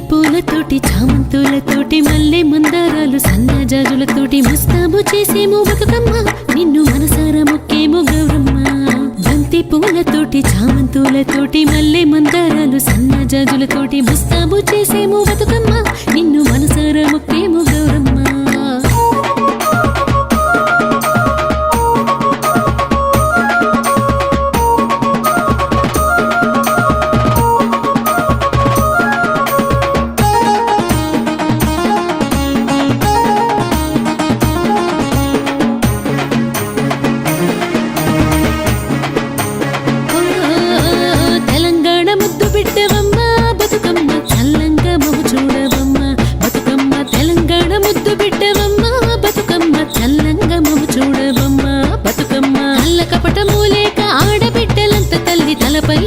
పూలతోటి చామంతులతోటి మల్లె మందారాలు సన్నజాజులతోటి ముస్తాబు చేసేమో బతుకమ్మ. నిన్ను మనసారా మొక్కేమో గౌరమ్మ. బంతి పూలతోటి చామంతులతోటి మల్లె మందారాలు సన్నజాజులతోటి ముస్తాబు చేసేమో బతుకమ్మ. నిన్ను మనసారా మొక్కేమో బిడ్డవమ్మ బతుకమ్మ చల్లంగా మొహు చూడవమ్మ బతుకమ్మ. అల్ల కపట లేక ఆడబిడ్డలంత తల్లి తలపై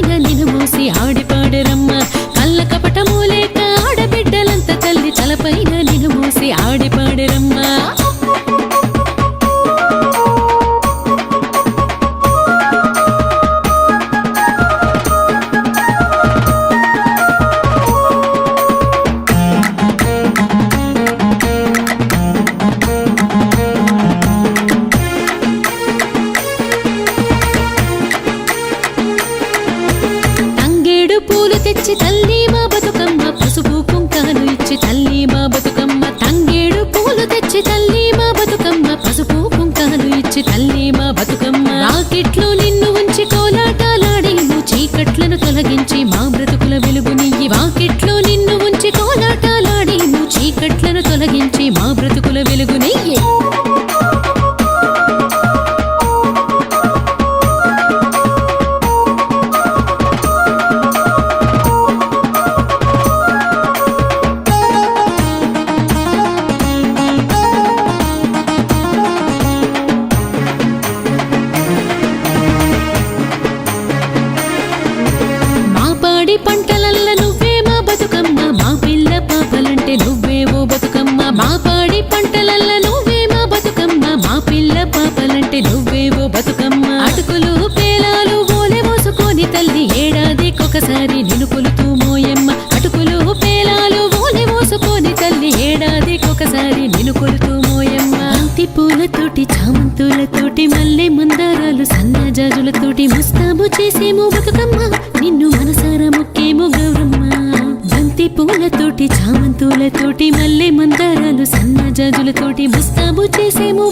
ఇచ్చి తల్లి మా బతుకమ్మ పసుపు కుంకాలు ఇచ్చి తల్లి మా బతుకమ్మ తంగేడు పూలు తెచ్చి తల్లి మా బతుకమ్మ పసుపు కుంకాలు ఇచ్చి తల్లి మా బతుకమ్మ. రాకెట్లు ఏడాదికొకసారి నిలుపులుతూ మోయమ్మ. అటుకులు పేలాలు ఓని మోసుకొని తల్లి ఏడాదికొకసారి నిన్ను మోయమ్మ. బంతి పూలతోటి చామంతులతోటి మల్లె మందారాలు సన్నజాజులతోటి ముస్తాబు చేసేమో బతుకమ్మ. నిన్ను మనసారా ముక్కేమో గౌరమ్మ. బంతి పూలతోటి చామంతులతోటి మల్లె మందారాలు సన్నజాజులతోటి ముస్తాబు చేసేమో